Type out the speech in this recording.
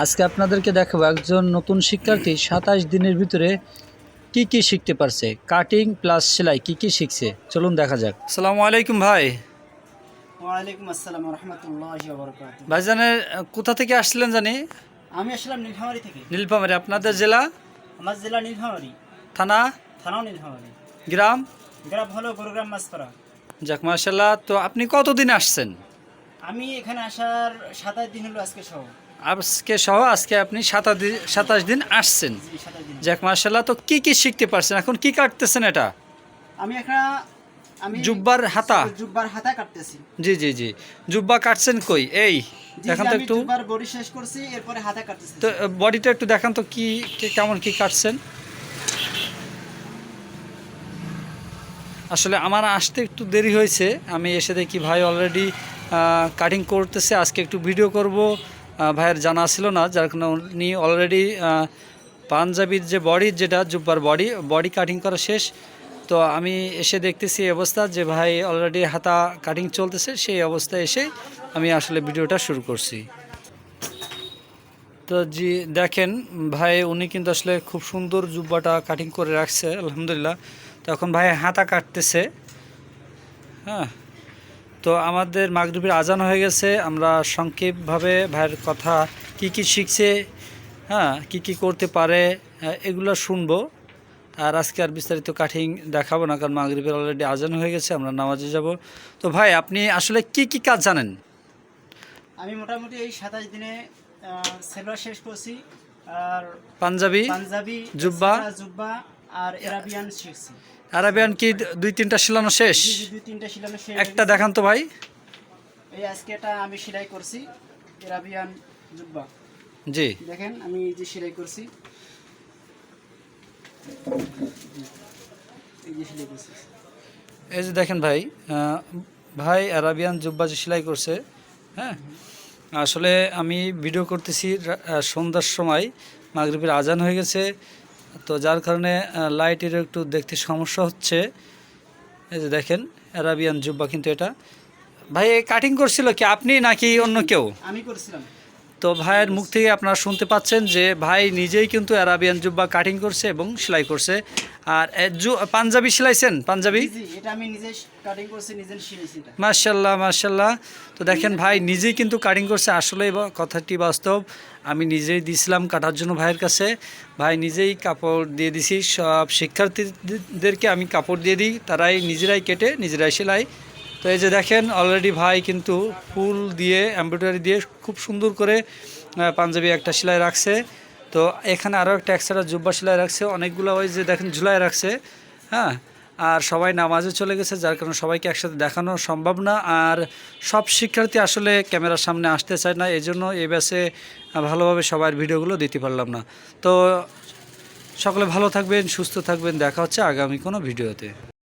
আজকে আপনাদেরকে দেখাবো একজন নতুন শিক্ষার্থী সাতাশ দিনের ভিতরে কি কি শিখতে পারছে? কাটিং প্লাস সেলাই কি কি শিখছে? চলুন দেখা যাক। আসসালামু আলাইকুম ভাই। ওয়ালাইকুম আসসালাম রহমতুল্লাহ ভাইজানের কোথা থেকে আসছিলেন জানি? আমি আসলাম নীলফামারি থেকে। নীলফামারি আপনাদের জেলা? আমার জেলা নীলফামারি। থানা? থানাও নীলফামারি। গ্রাম? গ্রাম হলো গুরুগ্রাম মাছপাড়া। যাক মার্শাল্লাহ তো আপনি কতদিন আসছেন? আমি এখানে আসার সাতাশ দিন হলো আজকে সহ। আজকে সহ আজকে আপনি সাতাশ দিন আসছেন। যাক মার্শাল্লাহ তো কি কি শিখতে পারছেন? এখন কি কাটতেছেন এটা? আমি একটা আমি জুব্বার হাতা। জুব্বার হাতা কাটতেছি। জি জি জি। জুব্বা কাটছেন কই? এই দেখান তো একটু। জুব্বার বডি শেষ করছি এরপরে হাতা কাটতেছি। তো বডিটা একটু দেখান তো কি কেমন কি কাটছেন? আসলে আমার আসতে একটু দেরি হয়েছে। আমি এসে দেখি ভাই অলরেডি কাটিং করতেছে। আজকে একটু ভিডিও করব। ভাইয়ের জানা ছিল না, যার কারণে উনি অলরেডি পাঞ্জাবির যে বডি যেটা জুব্বার বডি বডি কাটিং করা শেষ। তো আমি এসে দেখতেছি অবস্থা যে ভাই অলরেডি হাতা কাটিং চলতেছে, সেই অবস্থায় এসে আমি আসলে ভিডিওটা শুরু করছি। তো জি, দেখেন ভাই, উনি কিন্তু আসলে খুব সুন্দর জুব্বাটা কাটিং করে রাখছে, আলহামদুলিল্লাহ। তো এখন ভাই হাতা কাটতেছে হ্যাঁ। তো আমাদের মাগরীবের আজান হয়ে গেছে আমরা সংক্ষেপভাবে ভাইয়ের কথা কি কি শিখছে হ্যাঁ কি কি করতে পারে এগুলো শুনব। আর আজকে আর বিস্তারিত কাটিং দেখাবো না কারণ মাগরীবের অলরেডি আজান হয়ে গেছে আমরা নামাজে যাব। তো ভাই আপনি আসলে কি কি কাজ জানেন? আমি মোটামুটি এই সাতাশ দিনে শেষ করছি। আর পাঞ্জাবি পাঞ্জাবি জুব্বা? জুব্বা আর এরাবিয়ান শিখছি আরাবিয়ান কি দুই তিনটা শিলানো শেষ? দুই তিনটা শিলানো শেষ। একটা দেখান তো ভাই। এই আজকে এটা আমি সেলাই করছি এরাবিয়ান জুব্বা। জি। দেখেন আমি এই যে সেলাই করছি। এই যে সেলাই করছি। এই যে দেখেন ভাই ভাই আরাবিয়ান জুব্বা যে সেলাই করছে হ্যাঁ? আসলে আমি ভিডিও করতেছি সন্ধ্যার সময় মাগরিবের আজান হয়ে গেছে তো যার কারণে লাইটের একটু দেখতে সমস্যা হচ্ছে। এই যে দেখেন আরাবিয়ান জুব্বা কিন্তু এটা। ভাই কাটিং করছিল কি আপনি নাকি অন্য কেউ? আমি করছিলাম। তো ভাইয়ের মুখ থেকে আপনারা শুনতে পাচ্ছেন যে ভাই নিজেই কিন্তু অ্যারাবিয়ান জুব্বা কাটিং করছে এবং সেলাই করছে। আর জু- পাঞ্জাবি সেলাইছেন? পাঞ্জাবি? মার্শাল্লাহ মার্শাল্লাহ তো দেখেন ভাই নিজেই কিন্তু কাটিং করছে। আসলে কথাটি বাস্তব আমি নিজেই দিছিলাম কাটার জন্য ভাইয়ের কাছে। ভাই নিজেই কাপড় দিয়ে দিছি। সব শিক্ষার্থীদেরকে আমি কাপড় দিয়ে দিই। তারাই নিজেরাই কেটে নিজেরাই সেলাই। তো এই যে দেখেন অলরেডি ভাই কিন্তু ফুল দিয়ে এমব্রয়ডারি দিয়ে খুব সুন্দর করে পাঞ্জাবি একটা সেলাই রাখছে। তো এখানে আরও একটা এক্সট্রা জুব্বা সেলাই রাখছে। অনেকগুলো ওই যে দেখেন, ঝুলাই রাখছে। হ্যাঁ? আর সবাই নামাজে চলে গেছে, যার কারণে সবাইকে একসাথে দেখানো সম্ভব না। আর সব শিক্ষার্থী আসলে ক্যামেরার সামনে আসতে চায় না এই জন্য এই ব্যাসে ভালোভাবে সবার ভিডিওগুলো দিতে পারলাম না। তো সকলে ভালো থাকবেন, সুস্থ থাকবেন। দেখা হচ্ছে আগামী কোনো ভিডিওতে।